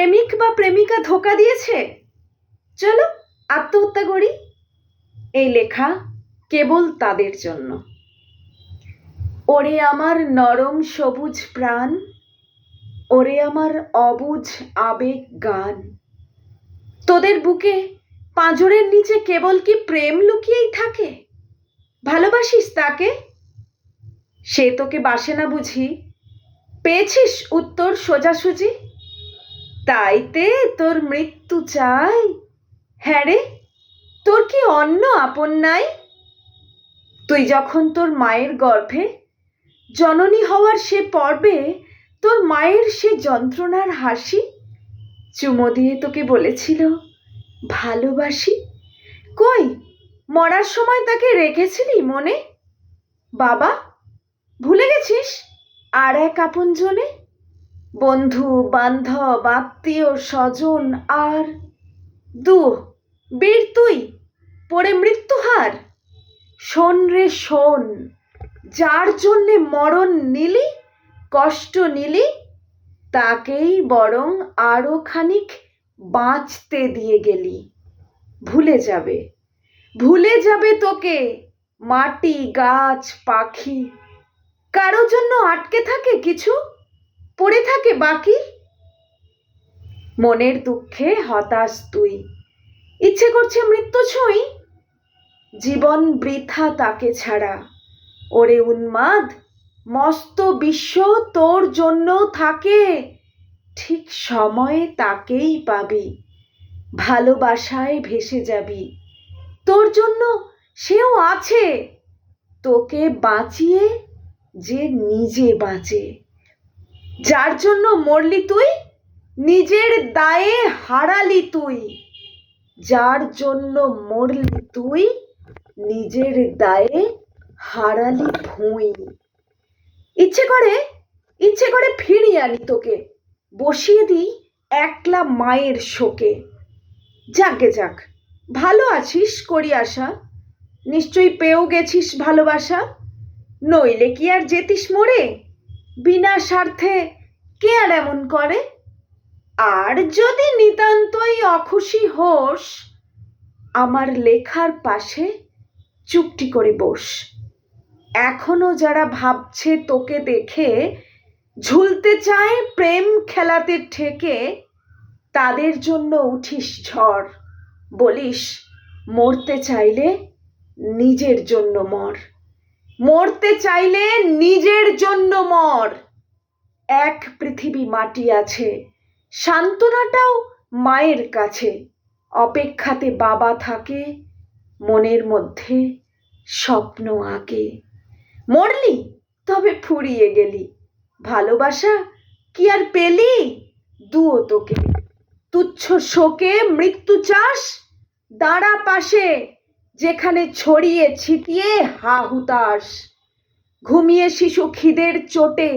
প্রেমিক বা প্রেমিকা ধোকা দিয়েছে? চলো, আত্মহত্যা করি। এই লেখা কেবল তাদের জন্য। ওরে আমার নরম সবুজ প্রাণ, ওরে আমার অবুঝ আবেগ গান। তোদের বুকে পাঁজরের নিচে কেবল কি প্রেম লুকিয়েই থাকে? ভালোবাসিস তাকে? সে তোকে বাসে না বুঝি। পেয়েছিস উত্তর সোজাসুজি? তাইতে তোর মৃত্যু চাই? হ্যাঁ রে, তোর কি অন্য আপন নাই? তুই যখন তোর মায়ের গর্ভে জননী হওয়ার সে পর্বে তোর মায়ের সে যন্ত্রণার হাসি, চুমো দিয়ে তোকে বলেছিল, ভালোবাসি? কই, মরার সময় তাকে রেখেছিলি মনে? বাবা, ভুলে গেছিস? আর এক আপনজনে বন্ধু, বান্ধব, আত্মীয়, স্বজন, আর দু, বীর তুই, পড়ে মৃত্যুহার শোন রে শোন, যার জন্যে মরণ নিলি, কষ্ট নিলি, তাকেই বরং আরও খানিক বাঁচতে দিয়ে গেলি। ভুলে যাবে ভুলে যাবে তোকে, মাটি, গাছ, পাখি, কারও জন্য আটকে থাকে কিছু? পড়ে থাকে বাকি? মনের দুঃখে হতাশ তুই। ইচ্ছে করছে মৃত্যু ছুঁই। জীবন বৃথা তাকে ছাড়া। ওরে উন্মাদ, মস্ত বিশ্ব তোর জন্য থাকে। ঠিক সময়ে তাকেই পাবি। ভালোবাসায় ভেসে যাবি। তোর জন্য সেও আছে। তোকে বাঁচিয়ে যে নিজে বাঁচে। যার জন্য মরলি তুই? নিজের দায়ে হারালি তুই। যার জন্য মরলি তুই? নিজের দায়ে হারালি ভুঁই। ইচ্ছে করে ইচ্ছে করে ফিরিয়ে আনি তোকে। বসিয়ে দিই একলা মায়ের শোকে। যাকে যাক, ভালো আছিস করি আশা। নিশ্চয়ই পেয়েও গেছিস ভালোবাসা। নইলে কি আর যেতিস মরে? বিনা স্বার্থে কে আর এমন করে? আর যদি নিতান্তই অখুশি হোস, আমার লেখার পাশে চুপটি করে বস। এখনও যারা ভাবছে তোকে দেখে, ঝুলতে চায় প্রেম খেলাতে ঠেকে, তাদের জন্য উঠিস ঝড়। বলিস, মরতে চাইলে নিজের জন্য মর। মরতে চাইলে নিজের জন্য মর। এক পৃথিবী মাটি আছে, সান্ত্বনাটাও মায়ের কাছে। অপেক্ষাতে বাবা থাকে মনের মধ্যে স্বপ্ন আঁকে। মরলি, তবে ফুরিয়ে গেলি। ভালোবাসা কি আর পেলি? দুও তোকে। তুচ্ছ শোকে মৃত্যু চাস, দাঁড়া পাশে। যেখানে ছড়িয়ে ছিটিয়ে হা হুতাশ। ঘুমিয়ে শিশু খিদের চোটে,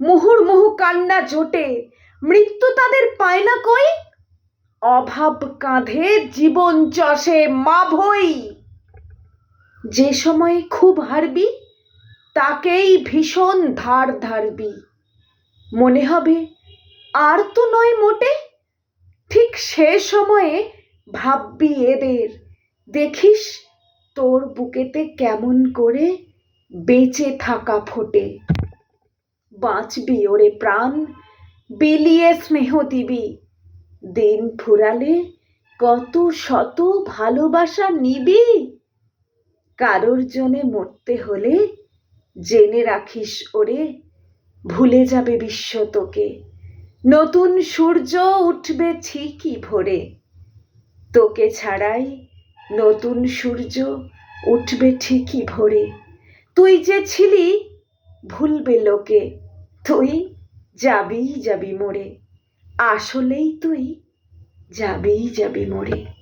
মুহুর্মুহু কান্না জোটে মৃত্যু তাদের পায় না কই? অভাব কাঁধে জীবন চষে মা ভই যে সময়ে খুব হারবি, তাকেই ভীষণ ধার ধারবি। মনে হবে, আর তো নয় মোটে ঠিক সে সময়ে ভাববি এদের। দেখিস তোর বুকেতে কেমন করে বেঁচে থাকা ফোটে। বাঁচবি ওরে প্রাণ, বিলিয়ে স্নেহ দিবি। দিন ফুরালে কত শত ভালোবাসা নিবি। কারোর জনে মরতে হলে জেনে রাখিস ওরে, ভুলে যাবে বিশ্ব তোকে। নতুন সূর্য উঠবে ঠিকই ভোরে। তোকে ছাড়াই নতুন সূর্য উঠবে ঠিকই ভোরে। তুই যে ছিলি, ভুলবে লোকে। তুই যাবি যাবি মোরে আসলেই তুই যাবি যাবি মোরে